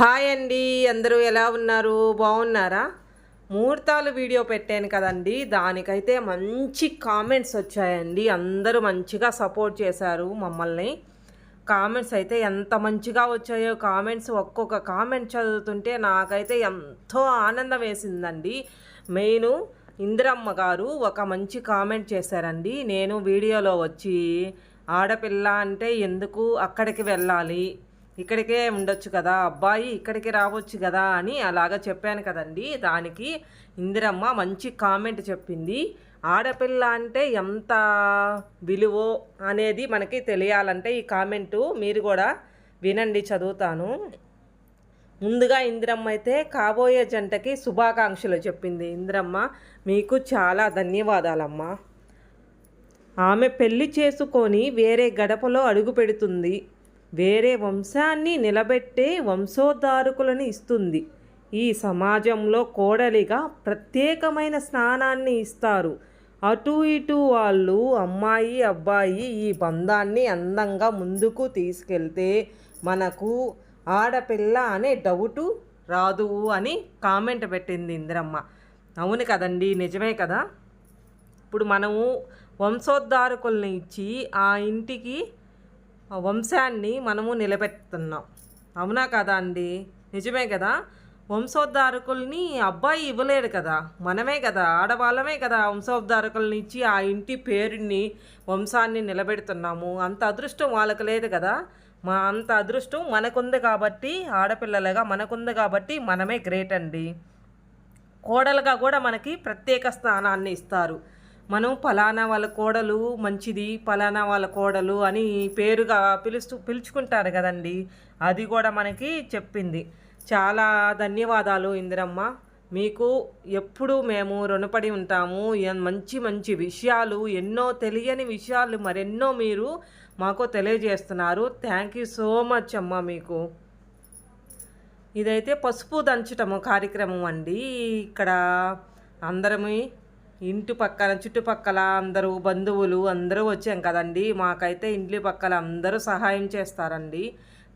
Hi అండి అందరూ ఎలా ఉన్నారు? బాగున్నారా? ముహూర్తాలు వీడియో పెట్టాను కదండి దానికైతే మంచి కామెంట్స్ వచ్చాయండి. అందరూ మంచిగా సపోర్ట్ చేశారు మమ్మల్ని. కామెంట్స్ అయితే ఎంత మంచిగా వచ్చాయో కామెంట్స్ ఒక్కొక్క కామెంట్ చదువుతుంటే నాకైతే ఎంతో ఆనందం వేసిందండి. మెయిన్ ఇందిరమ్మ గారు ఒక మంచి కామెంట్ చేశారండి. నేను వీడియోలో వచ్చి ఆడపిల్ల అంటే ఎందుకు అక్కడికి వెళ్ళాలి? ఇక్కడికే ఉండొచ్చు కదా అబ్బాయి ఇక్కడికి రావచ్చు కదా అని అలాగా చెప్పాను కదండి. దానికి ఇందిరమ్మ మంచి కామెంట్ చెప్పింది. ఆడపిల్ల అంటే ఎంత విలువో అనేది మనకి తెలియాలంటే ఈ కామెంటు మీరు కూడా వినండి చదువుతాను. ముందుగా ఇందిరమ్మ అయితే కాబోయే జంటకి శుభాకాంక్షలు చెప్పింది. ఇందిరమ్మ మీకు చాలా ధన్యవాదాలమ్మా. ఆమె పెళ్ళి చేసుకొని వేరే గడపలో అడుగు పెడుతుంది. వేరే వంశాన్ని నిలబెట్టే వంశోద్ధారకులను ఇస్తుంది. ఈ సమాజంలో కోడలిగా ప్రత్యేకమైన స్నానాన్ని ఇస్తారు. అటు ఇటు వాళ్ళు అమ్మాయి అబ్బాయి ఈ బంధాన్ని అందంగా ముందుకు తీసుకెళ్తే మనకు ఆడపిల్ల అనే డౌటు రాదు అని కామెంట్ పెట్టింది ఇందిరమ్మ. అవును కదండి నిజమే కదా? ఇప్పుడు మనము వంశోద్ధారకుల్ని ఇచ్చి ఆ ఇంటికి వంశాన్ని మనము నిలబెడుతున్నాం అవునా కదా అండి? నిజమే కదా? వంశోద్ధారకుల్ని అబ్బాయి ఇవ్వలేడు కదా? మనమే కదా ఆడవాళ్ళమే కదా వంశోద్ధారకుల్ని ఇచ్చి ఆ ఇంటి పేరుని వంశాన్ని నిలబెడుతున్నాము. అంత అదృష్టం వాళ్ళకి లేదు కదా? మా అంత అదృష్టం మనకుంది కాబట్టి ఆడపిల్లలుగా మనకుంది కాబట్టి మనమే గ్రేట్ అండి. కోడలుగా కూడా మనకి ప్రత్యేక స్థానాన్ని ఇస్తారు. మనం ఫలానా వాళ్ళ కోడలు మంచిది ఫలానా వాళ్ళ కోడలు అని పేరుగా పిలుస్తూ పిలుచుకుంటారు కదండి. అది కూడా మనకి చెప్పింది. చాలా ధన్యవాదాలు ఇందిరమ్మ. మీకు ఎప్పుడు మేము రుణపడి ఉంటాము. మంచి మంచి విషయాలు ఎన్నో తెలియని విషయాలు మరెన్నో మీరు మాకు తెలియజేస్తున్నారు. థ్యాంక్ యూ సో మచ్ అమ్మ మీకు. ఇదైతే పసుపు దంచటము కార్యక్రమం అండి. ఇక్కడ అందరమీ ఇంటి పక్కన చుట్టుపక్కల అందరూ బంధువులు అందరూ వచ్చాం కదండి. మాకైతే ఇంటి పక్కల అందరూ సహాయం చేస్తారండి.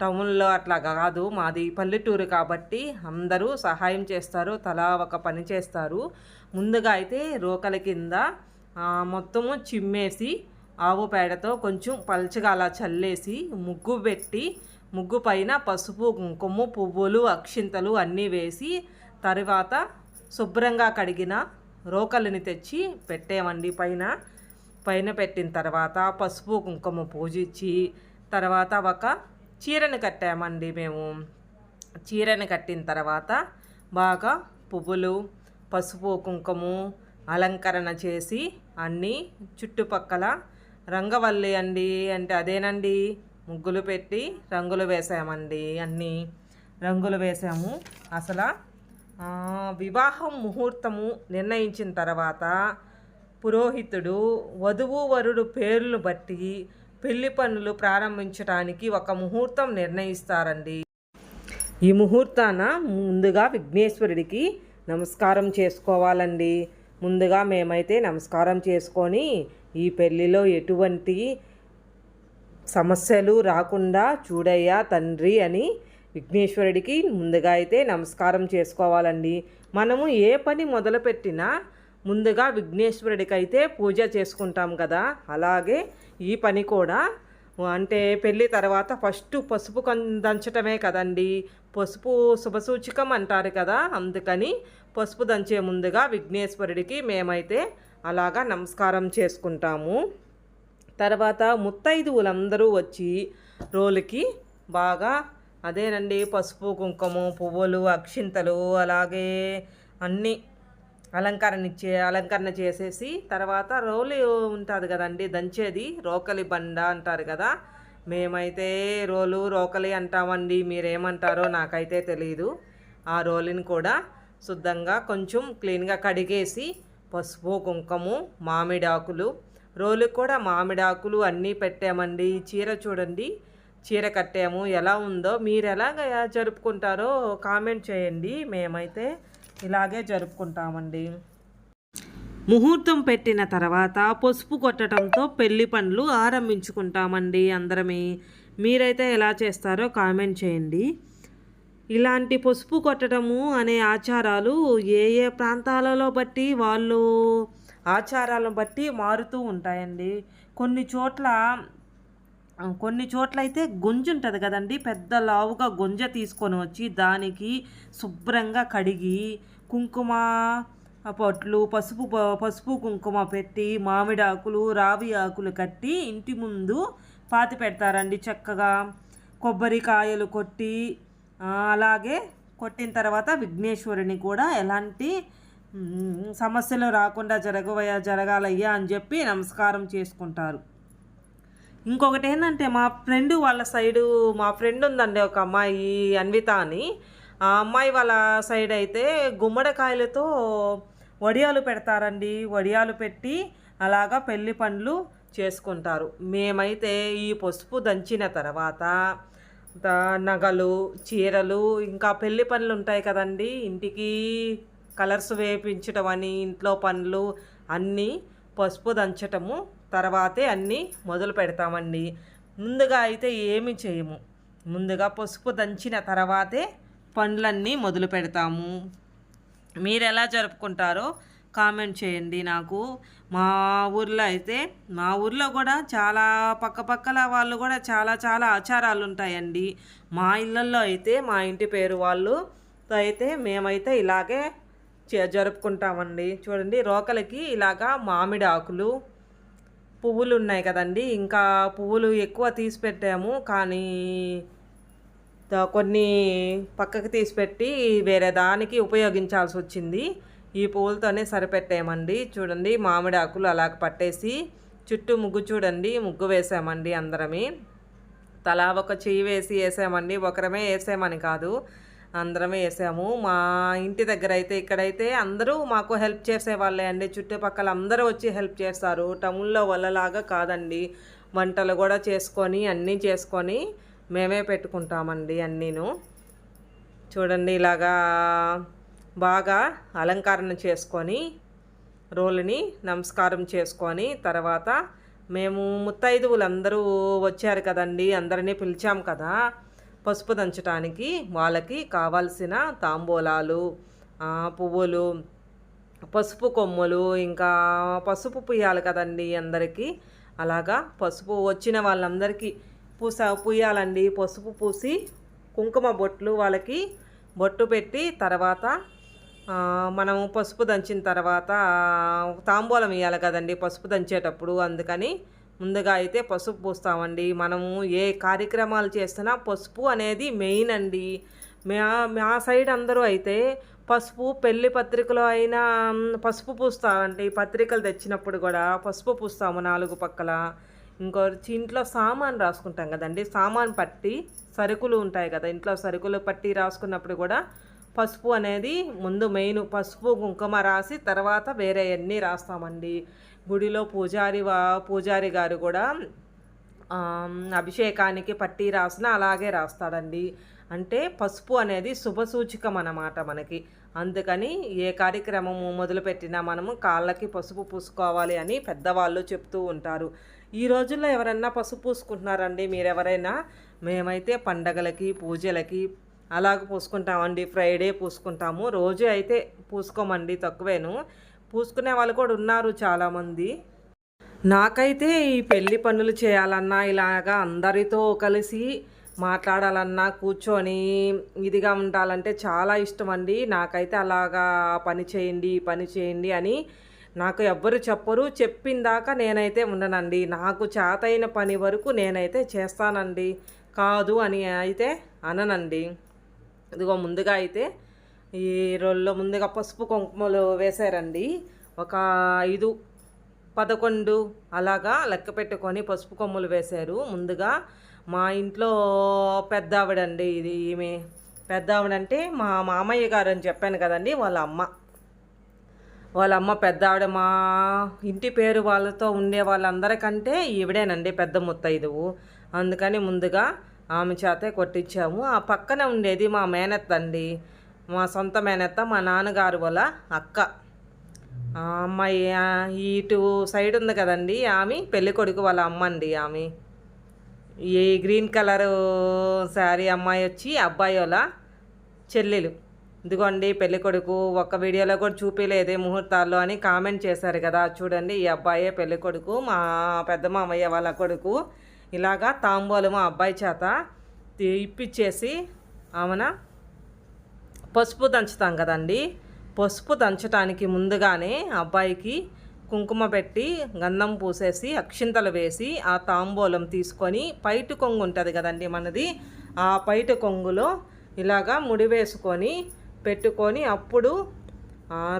టౌన్లో అట్లా కాదు మాది పల్లెటూరు కాబట్టి అందరూ సహాయం చేస్తారు తలా ఒక పని చేస్తారు. ముందుగా అయితే రోకల కింద మొత్తము చిమ్మేసి ఆవు పేడతో కొంచెం పల్చగా అలా చల్లేసి ముగ్గు పెట్టి ముగ్గు పైన పసుపు కుంకుమ పువ్వులు అక్షింతలు అన్నీ వేసి తర్వాత శుభ్రంగా కడిగిన రోకలిని తెచ్చి పెట్టామండి పైన. పైన పెట్టిన తర్వాత పసుపు కుంకుమ పూజించి తర్వాత ఒక చీరను కట్టామండి మేము. చీరను కట్టిన తర్వాత బాగా పువ్వులు పసుపు కుంకుమ అలంకరణ చేసి అన్నీ చుట్టుపక్కల రంగవల్లి అండి అంటే అదేనండి? ముగ్గులు పెట్టి రంగులు వేసామండి అన్నీ. రంగులు వేసాము. అసలు వివాహం ముహూర్తము నిర్ణయించిన తర్వాత పురోహితుడు వధువు వరుడు పేర్లను బట్టి పెళ్ళి పనులు ప్రారంభించడానికి ఒక ముహూర్తం నిర్ణయిస్తారండి. ఈ ముహూర్తాన ముందుగా విఘ్నేశ్వరుడికి నమస్కారం చేసుకోవాలండి. ముందుగా మేమైతే నమస్కారం చేసుకొని ఈ పెళ్ళిలో ఎటువంటి సమస్యలు రాకుండా చూడయ్యా తండ్రి అని విఘ్నేశ్వరుడికి ముందుగా అయితే నమస్కారం చేసుకోవాలండి. మనము ఏ పని మొదలుపెట్టినా ముందుగా విఘ్నేశ్వరుడికి అయితే పూజ చేసుకుంటాం కదా. అలాగే ఈ పని కూడా అంటే పెళ్ళి తర్వాత ఫస్ట్ పసుపు కం- దంచటమే కదండి. పసుపు శుభసూచకం అంటారు కదా. అందుకని పసుపు దంచే ముందుగా విఘ్నేశ్వరుడికి మేమైతే అలాగా నమస్కారం చేసుకుంటాము. తర్వాత ముత్తైదువులందరూ వచ్చి రోలుకి బాగా అదేనండి పసుపు కుంకుమ పువ్వులు అక్షింతలు అలాగే అన్నీ అలంకరణ ఇచ్చే అలంకరణ చేసేసి తర్వాత రోలు ఉంటుంది కదండి దంచేది రోకలి బండ అంటారు కదా. మేమైతే రోలు రోకలి అంటామండి మీరేమంటారో నాకైతే తెలియదు ఆ రోలిని కూడా శుద్ధంగా కొంచెం క్లీన్గా కడిగేసి పసుపు కుంకుమ మామిడాకులు రోలుకి కూడా మామిడాకులు అన్నీ పెట్టామండి. చీర చూడండి చీర కట్టాము. ఎలా ఉందో మీరు ఎలాగ జరుపుకుంటారో కామెంట్ చేయండి. మేమైతే ఇలాగే జరుపుకుంటామండి. ముహూర్తం పెట్టిన తర్వాత పసుపు కొట్టడంతో పెళ్ళి పనులు ఆరంభించుకుంటామండి అందరమే. మీరైతే ఎలా చేస్తారో కామెంట్ చేయండి. ఇలాంటి పసుపు కొట్టడము అనే ఆచారాలు ఏ ఏ ప్రాంతాలలో బట్టి వాళ్ళు ఆచారాలను బట్టి మారుతూ ఉంటాయండి. కొన్ని చోట్ల కొన్ని చోట్ల అయితే గొంజు ఉంటుంది కదండి. పెద్ద లావుగా గొంజ తీసుకొని వచ్చి దానికి శుభ్రంగా కడిగి కుంకుమ పొట్లు పసుపు పసుపు కుంకుమ పెట్టి మామిడి ఆకులు రావి ఆకులు కట్టి ఇంటి ముందు పాతి పెడతారండి చక్కగా. కొబ్బరికాయలు కొట్టి అలాగే కొట్టిన తర్వాత విఘ్నేశ్వరుని కూడా ఎలాంటి సమస్యలు రాకుండా జరగవయ్యా జరగాలయ్యా అని చెప్పి నమస్కారం చేసుకుంటారు. ఇంకొకటి ఏంటంటే మా ఫ్రెండ్ వాళ్ళ సైడు మా ఫ్రెండ్ ఉందండి ఒక అమ్మాయి అన్విత అని. ఆ అమ్మాయి వాళ్ళ సైడ్ అయితే గుమ్మడికాయలతో వడియాలు పెడతారండి. వడియాలు పెట్టి అలాగా పెళ్ళి పండ్లు చేసుకుంటారు. మేమైతే ఈ పసుపు దంచిన తర్వాత నగలు చీరలు ఇంకా పెళ్ళి పనులు ఉంటాయి కదండి. ఇంటికి కలర్స్ వేపించడం అని ఇంట్లో పనులు అన్నీ పసుపు దంచటము తర్వాతే అన్నీ మొదలు పెడతామండి. ముందుగా అయితే ఏమి చేయము. ముందుగా పసుపు దంచిన తర్వాతే పండ్లన్నీ మొదలు పెడతాము. మీరు ఎలా జరుపుకుంటారో కామెంట్ చేయండి నాకు. మా ఊర్లో అయితే మా ఊర్లో కూడా చాలా పక్కపక్కల వాళ్ళు కూడా చాలా చాలా ఆచారాలు ఉంటాయండి. మా ఇళ్ళల్లో అయితే మా ఇంటి పేరు వాళ్ళు అయితే మేమైతే ఇలాగే జరుపుకుంటామండి. చూడండి రోకలకి ఇలాగా మామిడి ఆకులు పువ్వులు ఉన్నాయి కదండి. ఇంకా పువ్వులు ఎక్కువ తీసి పెట్టాము. కానీ కొన్ని పక్కకి తీసి పెట్టి వేరే దానికి ఉపయోగించాల్సి వచ్చింది. ఈ పువ్వులతోనే సరిపెట్టామండి. చూడండి మామిడి ఆకులు అలాగ పట్టేసి చుట్టూ ముగ్గు చూడండి ముగ్గు వేసామండి అందరమే. తలా ఒక చెయ్యి వేసి వేసామండి. ఒకరమే వేసామని కాదు. అందరమే వేసాము. మా ఇంటి దగ్గర అయితే ఇక్కడైతే అందరూ మాకు హెల్ప్ చేసే వాళ్ళే అండి. చుట్టుపక్కల అందరూ వచ్చి హెల్ప్ చేస్తారు. టౌన్లో వల్లలాగా కాదండి. వంటలు కూడా చేసుకొని అన్నీ చేసుకొని మేమే పెట్టుకుంటామండి అన్నీను. చూడండి ఇలాగా బాగా అలంకరణ చేసుకొని రోలుని నమస్కారం చేసుకొని తర్వాత మేము ముత్తైదువులు అందరూ వచ్చారు కదండి. అందరినీ పిలిచాం కదా. పసుపు దంచడానికి వాళ్ళకి కావాల్సిన తాంబూలాలు పువ్వులు పసుపు కొమ్ములు ఇంకా పసుపు పుయ్యాలి కదండి అందరికీ. అలాగా పసుపు వచ్చిన వాళ్ళందరికీ పూస పుయ్యాలండి. పసుపు పూసి కుంకుమ బొట్లు వాళ్ళకి బొట్టు పెట్టి తర్వాత మనం పసుపు దంచిన తర్వాత తాంబూలం ఇవ్వాలి కదండి పసుపు దంచేటప్పుడు. అందుకని ముందుగా అయితే పసుపు పూస్తామండి. మనము ఏ కార్యక్రమాలు చేస్తున్నా పసుపు అనేది మెయిన్ అండి. మా మా సైడ్ అందరూ అయితే పసుపు పెళ్ళి పత్రికలో అయినా పసుపు పూస్తామండి. పత్రికలు తెచ్చినప్పుడు కూడా పసుపు పూస్తాము నాలుగు పక్కల. ఇంకో ఇంట్లో సామాన్ రాసుకుంటాం కదండి. సామాన్ పట్టి సరుకులు ఉంటాయి కదా. ఇంట్లో సరుకులు పట్టి రాసుకున్నప్పుడు కూడా పసుపు అనేది ముందు మెయిన్ పసుపు కుంకుమ రాసి తర్వాత వేరే అన్నీ రాస్తామండి. గుడిలో పూజారి వా పూజారి గారు కూడా అభిషేకానికి పట్టి రాసిన అలాగే రాస్తాడండి. అంటే పసుపు అనేది శుభసూచికం అన్నమాట మనకి. అందుకని ఏ కార్యక్రమము మొదలుపెట్టినా మనము కాళ్ళకి పసుపు పూసుకోవాలి అని పెద్దవాళ్ళు చెప్తూ ఉంటారు. ఈ రోజుల్లో ఎవరన్నా పసుపు పూసుకుంటున్నారండి మీరెవరైనా? మేమైతే పండగలకి పూజలకి అలాగ పూసుకుంటామండి. ఫ్రైడే పూసుకుంటాము. రోజు అయితే పూసుకోమండి తక్కువేను. పూసుకునే వాళ్ళు కూడా ఉన్నారు చాలామంది. నాకైతే ఈ పెళ్ళి పనులు చేయాలన్నా ఇలాగా అందరితో కలిసి మాట్లాడాలన్నా కూర్చొని ఇదిగా ఉండాలంటే చాలా ఇష్టం అండి నాకైతే అలాగా పని చేయండి పని చేయండి అని నాకు ఎవ్వరు చెప్పరు. చెప్పిందాక నేనైతే ఉండనండి. నాకు చేతైన పని వరకు నేనైతే చేస్తానండి. కాదు అని అయితే అననండి. ఇదిగో ముందుగా అయితే ఈ రోజుల్లో ముందుగా పసుపు కుంకుమలు వేశారండి. ఒక ఐదు పదకొండు అలాగా లెక్క పెట్టుకొని పసుపు కొమ్ములు వేశారు. ముందుగా మా ఇంట్లో పెద్ద ఆవిడండి ఇది ఈమె. పెద్ద ఆవిడంటే మా మామయ్య గారు అని చెప్పాను కదండి వాళ్ళ అమ్మ. వాళ్ళ అమ్మ పెద్ద ఆవిడ. మా ఇంటి పేరు వాళ్ళతో ఉండే వాళ్ళందరికంటే ఈవిడేనండి పెద్ద ముత్తైదువు. అందుకని ముందుగా ఆమె చేతే కొట్టించాము. ఆ పక్కన ఉండేది మా మేనత్త అండి మా సొంత మేనత్త మా నాన్నగారు వాళ్ళ అక్క. ఆ అమ్మాయి ఇటు సైడ్ ఉంది కదండి ఆమె పెళ్ళి కొడుకు వాళ్ళ అమ్మ అండి ఆమె. ఈ గ్రీన్ కలర్ శారీ అమ్మాయి వచ్చి అబ్బాయి వాళ్ళ చెల్లెలు. ఇదిగోండి పెళ్ళి కొడుకు ఒక్క వీడియోలో కూడా చూపించలేదే ముహూర్తాల్లో అని కామెంట్ చేశారు కదా. చూడండి ఈ అబ్బాయే పెళ్ళి కొడుకు మా పెద్ద మామయ్య వాళ్ళ కొడుకు. ఇలాగా తాంబూలం మా అబ్బాయి చేత తీ- ఇప్పిచ్చేసి ఆమెన పసుపు దంచుతాం కదండి. పసుపు దంచడానికి ముందుగానే అబ్బాయికి కుంకుమ పెట్టి గంధం పూసేసి అక్షింతలు వేసి ఆ తాంబూలం తీసుకొని పైటు కొంగు ఉంటుంది కదండి మనది. ఆ పైటు కొంగులో ఇలాగా ముడి వేసుకొని పెట్టుకొని అప్పుడు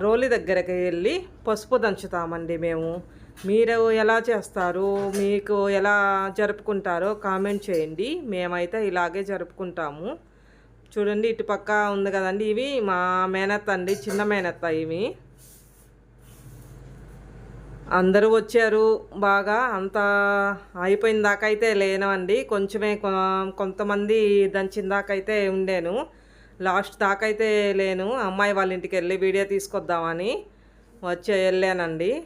రోలి దగ్గరికి వెళ్ళి పసుపు దంచుతామండి మేము. మీరు ఎలా చేస్తారు? మీకు ఎలా జరుపుకుంటారో కామెంట్ చేయండి. మేమైతే ఇలాగే జరుపుకుంటాము. చూడండి ఇటు పక్క ఉంది కదండి ఇవి. మా మేనత్త అండి చిన్న మేనత్త ఇవి. అందరూ వచ్చారు బాగా. అంత అయిపోయిన దాకా లేనండి కొంచెమే కొ- కొంతమంది దంచిన దాకా అయితే ఉండేను. లాస్ట్ దాకైతే లేను. అమ్మాయి వాళ్ళ ఇంటికి వెళ్ళి వీడియో తీసుకొద్దామని వచ్చి వెళ్ళానండి.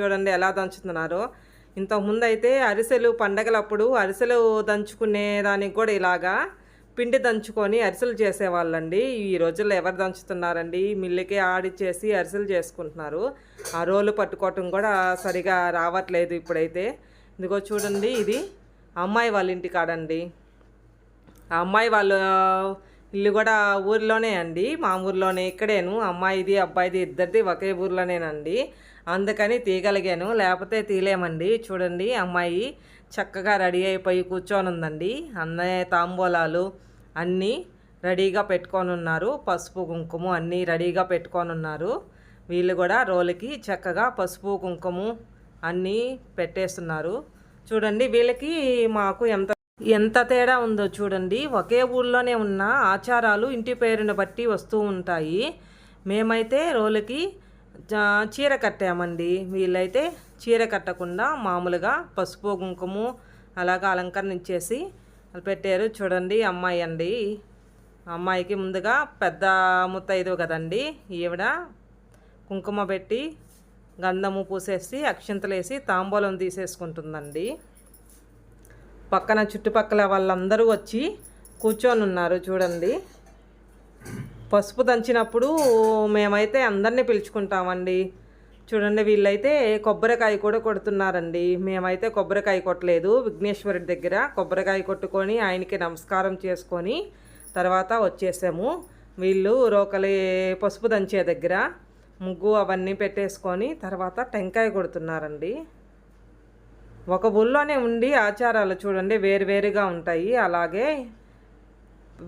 చూడండి ఎలా దంచుతున్నారో. ఇంతకుముందు అయితే అరిసెలు పండగలప్పుడు అరిసెలు దంచుకునే దానికి కూడా ఇలాగా పిండి దంచుకొని అరిసెలు చేసేవాళ్ళండి. ఈ రోజుల్లో ఎవరు దంచుతున్నారండి? మిల్లుకే ఆడిచ్చేసి అరిసెలు చేసుకుంటున్నారు. ఆ రోలు పట్టుకోవటం కూడా సరిగా రావట్లేదు ఇప్పుడైతే. ఇదిగో చూడండి ఇది. అమ్మాయి వాళ్ళ ఇంటి కాడండి. ఆ అమ్మాయి వాళ్ళ ఇల్లు కూడా ఊర్లోనే అండి. మా ఊర్లోనే ఇక్కడేను. అమ్మాయిది అబ్బాయిది ఇద్దరిది ఒకే ఊర్లోనేనండి. అందుకని తీయగలిగాను. లేకపోతే తీయలేమండి. చూడండి అమ్మాయి చక్కగా రెడీ అయిపోయి కూర్చొని ఉందండి అన్నయ్య తాంబూలాలు అన్నీ రెడీగా పెట్టుకొని ఉన్నారు పసుపు కుంకుమ అన్నీ రెడీగా పెట్టుకొని ఉన్నారు వీళ్ళు కూడా రోలుకి చక్కగా పసుపు కుంకుమ అన్నీ పెట్టేస్తున్నారు. చూడండి వీళ్ళకి మాకు ఎంత ఎంత తేడా ఉందో చూడండి. ఒకే ఊళ్ళోనే ఉన్న ఆచారాలు ఇంటి పేరుని బట్టి వస్తూ ఉంటాయి. మేమైతే రోలుకి చీర కట్టామండి. వీళ్ళైతే చీర కట్టకుండా మామూలుగా పసుపు కుంకుమ అలాగా అలంకరించేసి పెట్టారు. చూడండి అమ్మాయి అండి. అమ్మాయికి ముందుగా పెద్ద ముత్తైదు కదండి. ఈవిడ కుంకుమ పెట్టి గంధము పూసేసి అక్షింతలేసి తాంబూలం తీసేసుకుంటుందండి. పక్కన చుట్టుపక్కల వాళ్ళందరూ వచ్చి కూర్చొని ఉన్నారు చూడండి. పసుపు దంచినప్పుడు మేమైతే అందరినీ పిలుచుకుంటామండి. చూడండి వీళ్ళైతే కొబ్బరికాయ కూడా కొడుతున్నారండి. మేమైతే కొబ్బరికాయ కొట్టలేదు. విఘ్నేశ్వరుడి దగ్గర కొబ్బరికాయ కొట్టుకొని ఆయనకి నమస్కారం చేసుకొని తర్వాత వచ్చేసాము. వీళ్ళు రోకలి పసుపు దంచే దగ్గర ముగ్గు అవన్నీ పెట్టేసుకొని తర్వాత టెంకాయ కొడుతున్నారండి. ఒక ఊళ్ళోనే ఉండి ఆచారాలు చూడండి వేరువేరుగా ఉంటాయి. అలాగే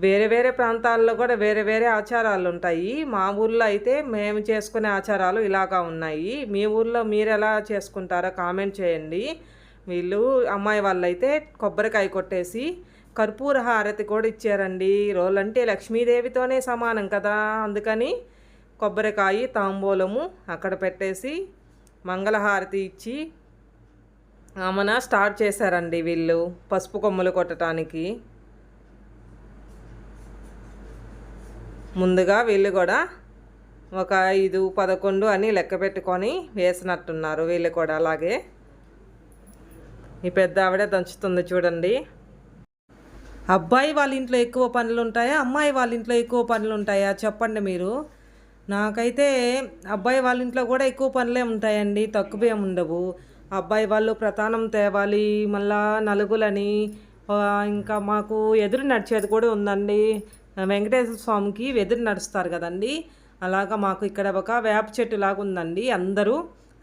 వేరే వేరే ప్రాంతాల్లో కూడా వేరే వేరే ఆచారాలు ఉంటాయి. మా ఊర్లో అయితే మేము చేసుకునే ఆచారాలు ఇలాగా ఉన్నాయి. మీ ఊర్లో మీరు ఎలా చేసుకుంటారో కామెంట్ చేయండి. వీళ్ళు అమ్మాయి వాళ్ళు అయితే కొబ్బరికాయ కొట్టేసి కర్పూర హారతి కూడా ఇచ్చారండి. రోజులంటే లక్ష్మీదేవితోనే సమానం కదా. అందుకని కొబ్బరికాయ తాంబూలము అక్కడ పెట్టేసి మంగళహారతి ఇచ్చి ఆమెన స్టార్ట్ చేశారండి వీళ్ళు పసుపు కొమ్మలు కొట్టడానికి ముందుగా వీళ్ళు కూడా ఒక ఐదు పదకొండు అని లెక్క పెట్టుకొని వేసినట్టున్నారు వీళ్ళు కూడా అలాగే. ఈ పెద్ద ఆవిడ దంచుతుంది చూడండి. అబ్బాయి వాళ్ళ ఇంట్లో ఎక్కువ పనులు ఉంటాయా అమ్మాయి వాళ్ళ ఇంట్లో ఎక్కువ పనులు ఉంటాయా చెప్పండి మీరు. నాకైతే అబ్బాయి వాళ్ళ ఇంట్లో కూడా ఎక్కువ పనులే ఉంటాయండి తక్కువ ఏమి ఉండవు. అబ్బాయి వాళ్ళు ప్రధానం తేవాలి మళ్ళా నలుగులని ఇంకా మాకు ఎదురు నడిచేది కూడా ఉందండి. వెంకటేశ్వర స్వామికి వెదురు నడుస్తారు కదండి. అలాగా మాకు ఇక్కడ ఒక వేప చెట్టు లాగా ఉందండి. అందరూ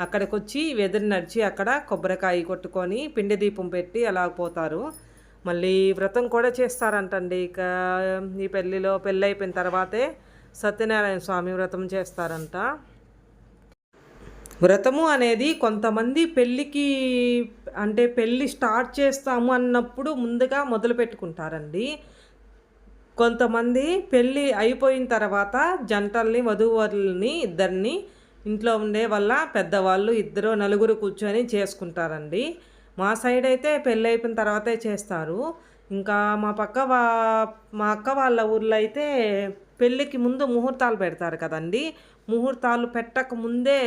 అక్కడికి వచ్చి వెదురు నడిచి అక్కడ కొబ్బరికాయ కొట్టుకొని పిండి దీపం పెట్టి అలా పోతారు. మళ్ళీ వ్రతం కూడా చేస్తారంటండి. ఇక ఈ పెళ్ళిలో పెళ్ళి అయిపోయిన తర్వాతే సత్యనారాయణ స్వామి వ్రతం చేస్తారంట. వ్రతము అనేది కొంతమంది పెళ్ళికి అంటే పెళ్ళి స్టార్ట్ చేస్తాము అన్నప్పుడు ముందుగా మొదలు పెట్టుకుంటారండి. కొంతమంది పెళ్ళి అయిపోయిన తర్వాత జంటల్ని వధూవరుల్ని ఇద్దరిని ఇంట్లో ఉండే వల్ల పెద్దవాళ్ళు ఇద్దరు నలుగురు కూర్చొని చేసుకుంటారండి. మా సైడ్ అయితే పెళ్ళి అయిపోయిన తర్వాతే చేస్తారు. ఇంకా మా పక్క వా మా అక్క వాళ్ళ ఊర్లో అయితే పెళ్ళికి ముందు ముహూర్తాలు పెడతారు కదండి. ముహూర్తాలు పెట్టక ముందే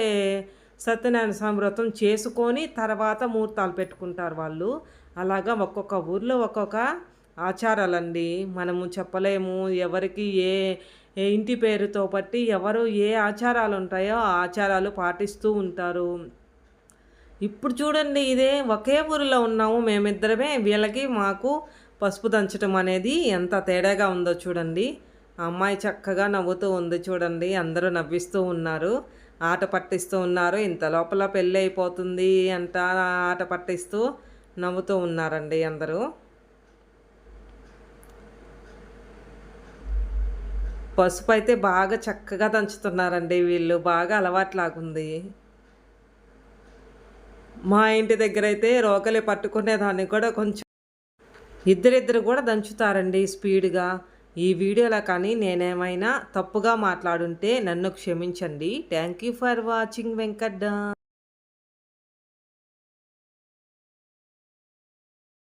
సత్యనారాయణ స్వామి వ్రతం చేసుకొని తర్వాత ముహూర్తాలు పెట్టుకుంటారు వాళ్ళు. అలాగా ఒక్కొక్క ఊర్లో ఒక్కొక్క ఆచారాలండి. మనము చెప్పలేము ఎవరికి ఏ ఏ ఇంటి పేరుతో బట్టి ఎవరు ఏ ఆచారాలు ఉంటాయో ఆ ఆచారాలు పాటిస్తూ ఉంటారు. ఇప్పుడు చూడండి ఇదే ఒకే ఊరిలో ఉన్నాము మేమిద్దరమే. వీళ్ళకి మాకు పసుపు దంచడం అనేది ఎంత తేడాగా ఉందో చూడండి. ఆ అమ్మాయి చక్కగా నవ్వుతూ ఉంది చూడండి. అందరూ నవ్విస్తూ ఉన్నారు. ఆట పట్టిస్తూ ఉన్నారు. ఇంత లోపల పెళ్ళి అయిపోతుంది అంట ఆట పట్టిస్తూ నవ్వుతూ ఉన్నారండి అందరూ. పసుపు అయితే బాగా చక్కగా దంచుతున్నారండి వీళ్ళు. బాగా అలవాట్లాగుంది. మా ఇంటి దగ్గర అయితే రోకలి పట్టుకునేదాన్ని కూడా కొంచెం ఇద్దరిద్దరు కూడా దంచుతారండి స్పీడ్గా. ఈ వీడియోలో కానీ నేనేమైనా తప్పుగా మాట్లాడుంటే నన్ను క్షమించండి. Thank you for watching Venkat.